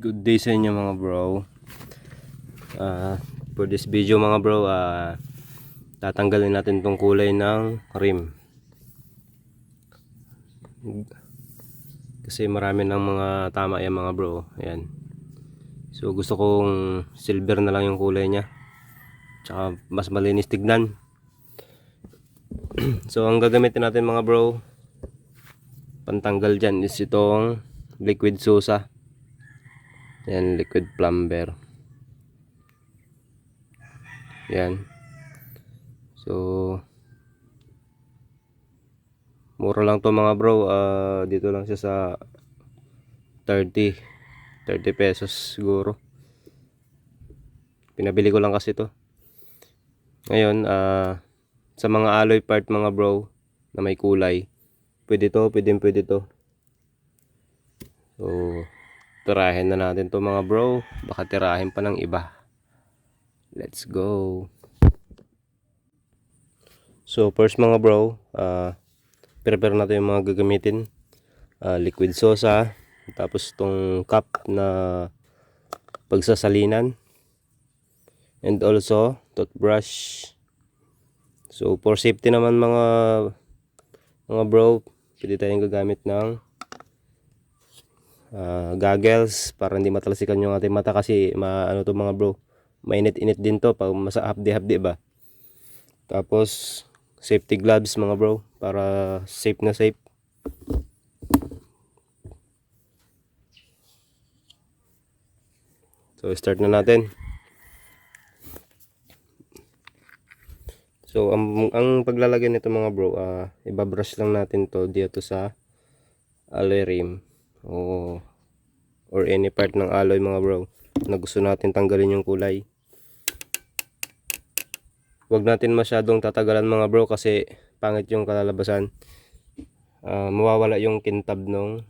Good day sa inyo mga bro. Ah, for this video mga bro, ah tatanggalin natin tong kulay ng rim. Kasi marami ng mga tama yan mga bro. Ayan. So gusto kong silver na lang yung kulay niya. Tsaka mas malinis tignan. so ang gagamitin natin mga bro, pantanggal dyan is itong liquid sosa. Yan, liquid plumber. Yan. So, mura lang to mga bro. Ah, dito lang siya sa 30. 30 pesos siguro. Pinabili ko lang kasi to. Ngayon, ah, sa mga alloy part mga bro na may kulay, pwede to, pwede pwede to. So, tirahin na natin to mga bro. Baka tirahin pa ng iba. Let's go. So, first mga bro, ah prepare natin yung mga gagamitin. Ah, liquid sosa, tapos itong cup na pagsasalinan. And also, toothbrush. So, for safety naman mga mga bro, pwede tayong gagamit ng ah, goggles para hindi matalsikan yung ating mata kasi ma, ano to mga bro mainit-init din to pag masa hapdi-hapdi ba. Tapos safety gloves mga bro para safe na safe. So start na natin. So ang, ang paglalagay nito mga bro ah ibabrush lang natin to dito sa alloy rim o or any part ng alloy mga bro na gusto natin tanggalin yung kulay Huwag natin masyadong tatagalan mga bro kasi pangit yung kalalabasan. Ah, mawawala yung kintab nung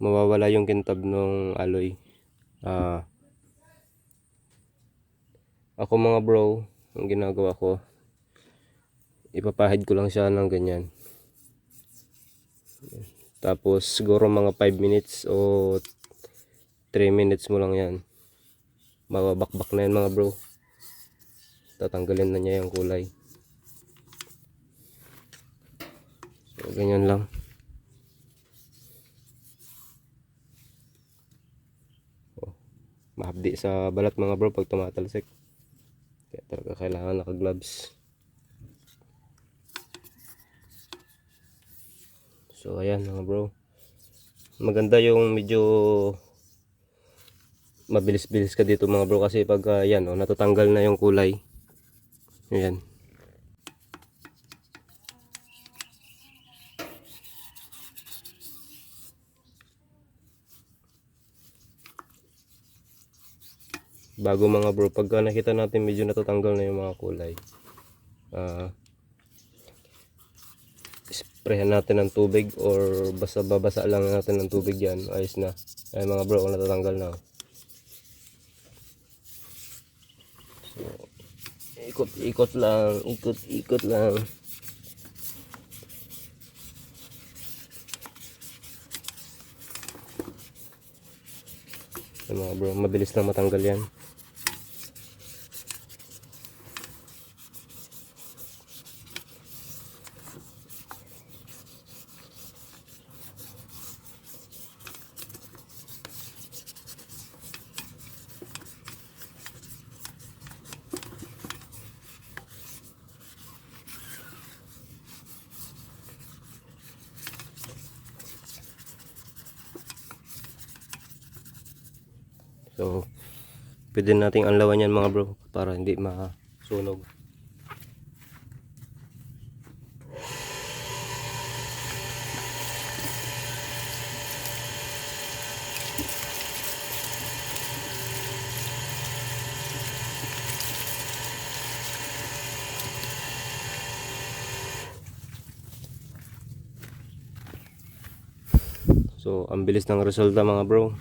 mawawala yung kintab nung alloy. Ah, ako mga bro, ang ginagawa ko, ipapahid ko lang siya ng ganyan. Tapos siguro mga 5 minutes o 3 minutes mo lang yan. Mababakbak na yan mga bro. Tatanggalin na niya yung kulay. So ganyan lang. Oh, mahapdi sa balat mga bro pag tumatalsik. Kaya talaga kailangan naka gloves so ayan mga bro maganda yung medyo mabilis-bilis ka dito mga bro kasi pag uh, oh, natatanggal na yung kulay Ayan. Bago mga bro, pagka nakita natin medyo natatanggal na yung mga kulay. Ah, sprayhan natin ng tubig or basta babasa lang natin ng tubig yan. Ayos na. Ay mga bro, kung natatanggal na. So, ikot-ikot lang, ikot-ikot lang. Ay, mga bro, mabilis lang matanggal yan. So, pwede nating anlawan yan mga bro para hindi masunog. So, ang bilis ng resulta mga bro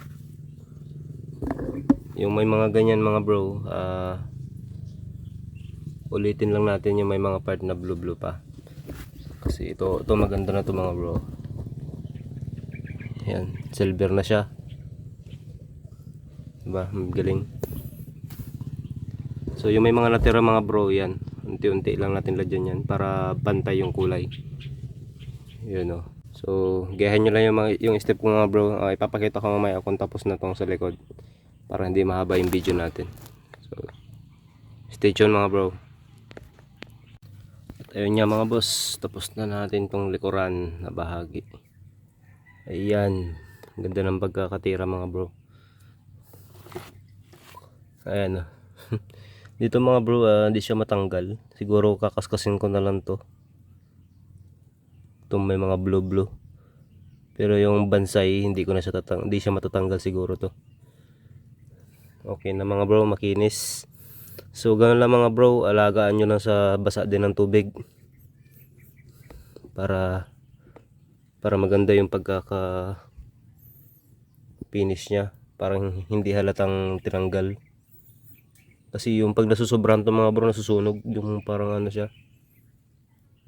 yung may mga ganyan mga bro ah ulitin lang natin yung may mga part na blue blue pa kasi ito ito maganda na to mga bro yan silver na siya Diba? Galing. So yung may mga natira mga bro yan. Unti-unti lang natin lagyan yan para pantay yung kulay. Yun o. So gayahin nyo lang yung, mga, yung step ko mga bro. Ah, ipapakita ko mamaya kung tapos na tong sa likod. Para hindi mahaba yung video natin. So stay tuned mga bro. At ayun nga mga boss. Tapos na natin tong likuran na bahagi. Ayan. Ganda ng pagkakatira mga bro. Ayan o. Dito mga bro, ah, hindi siya matanggal. Siguro kakaskasin ko na lang to. Itong may mga blue blue. Pero yung bansay, hindi ko na siya tatang hindi siya matatanggal siguro to. Okay na mga bro, makinis. So ganun lang mga bro, alagaan nyo lang sa basa din ng tubig. Para para maganda yung pagkaka finish niya. Parang hindi halatang tinanggal. Kasi yung pag nasusobrahan to mga bro nasusunog yung parang ano siya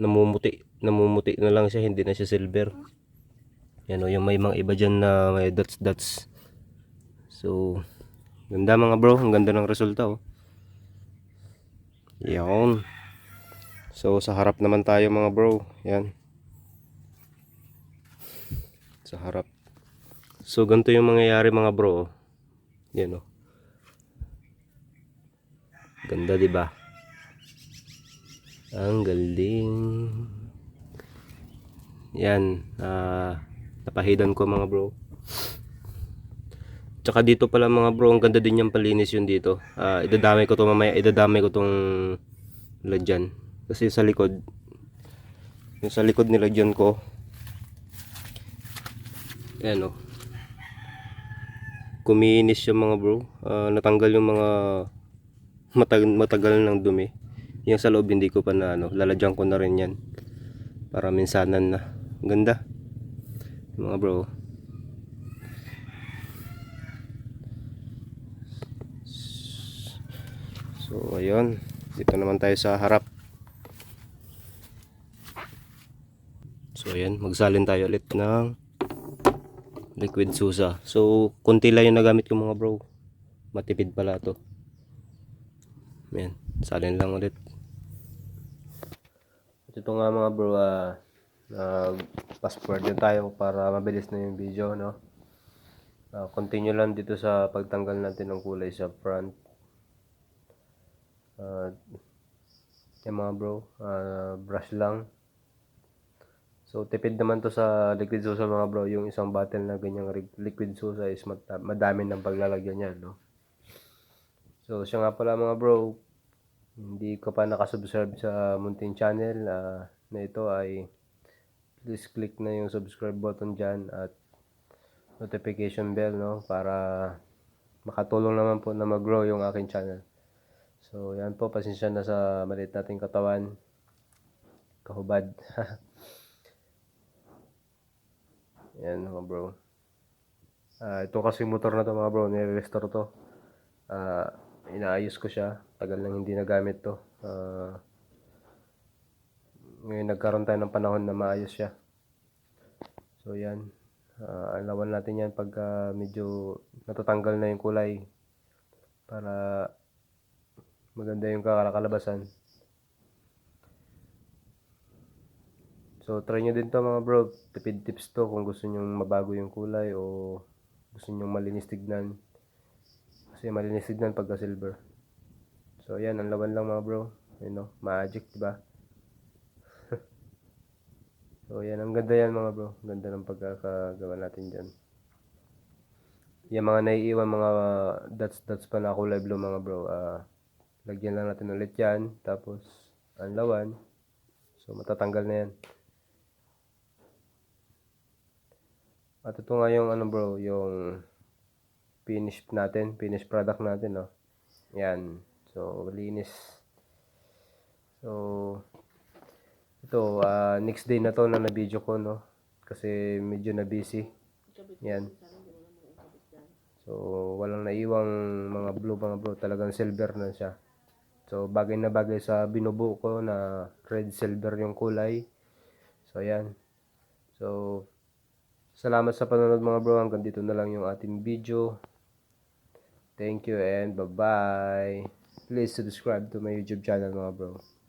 namumuti namumuti na lang siya hindi na siya silver yan o yung may mga iba dyan na may dots dots so ganda mga bro ang ganda ng resulta oh yan so sa harap naman tayo mga bro yan sa harap so ganito yung mangyayari mga bro oh. yan oh Ganda, di ba? Ang galing. Yan, ah napahidan ko mga bro. Tsaka dito pala mga bro, ang ganda din yung palinis yun dito. Ah, idadamay ko to mamaya, idadamay ko tong lagyan. Kasi sa likod, yung sa likod nilagyan ko, ayan o. Kuminis yung mga bro. Ah, natanggal yung mga matag matagal ng dumi. Yung sa loob hindi ko pa na ano, lalagyan ko na rin yan. Para minsanan na. Ganda. Mga bro. So ayun, dito naman tayo sa harap. So ayan, magsalin tayo ulit ng liquid susa. So konti lang yung nagamit ko mga bro. Matipid pala to. Ayan, salin lang ulit. Ito nga mga bro, ah, fast forward din tayo para mabilis na yung video, no? Ah, continue lang dito sa pagtanggal natin ng kulay sa front. Uh, yan mga bro, ah, brush lang. So tipid naman to sa liquid susa mga bro, yung isang bottle na ganyang liquid susa is madami ng paglalagyan niya, no? So, siya nga pala mga bro, hindi ko pa nakasubscribe sa Muntin Channel ah, na ito ay please click na yung subscribe button dyan at notification bell no para makatulong naman po na mag-grow yung aking channel. So, yan po, pasensya na sa maliit nating katawan. Kahubad. yan mga bro. Ah, ito kasi motor na to mga bro, nire-restore to. Ah, inaayos ko siya. Tagal nang hindi nagamit to. Ah, ngayon nagkaroon tayo ng panahon na maayos siya. So yan. Ah, alawan natin yan pagka medyo natatanggal na yung kulay. Para maganda yung kakalabasan. So try nyo din to mga bro. Tipid tips to kung gusto nyo mabago yung kulay o gusto nyo malinis tignan. Kasi malinis tignan pagka silver. So yan, ang lawan lang mga bro. You know, magic, di ba? so yan, ang ganda yan mga bro. Ganda ng pagkakagawa natin dyan. Yung mga naiiwan mga dots dots pa na kulay blue mga bro. ah lagyan lang natin ulit yan. Tapos, ang lawan. So matatanggal na yan. At ito nga yung ano bro, yung finish natin, finish product natin, no. Yan. So, linis. So, ito, ah, next day na to na na-video ko, no. Kasi medyo na busy. Yan. So, walang naiwang mga blue mga bro. Talagang silver na siya. So, bagay na bagay sa binubuo ko na red silver yung kulay. So, yan. So, salamat sa panonood mga bro. Hanggang dito na lang yung ating video. Thank you and bye-bye. Please subscribe to my YouTube channel mga bro.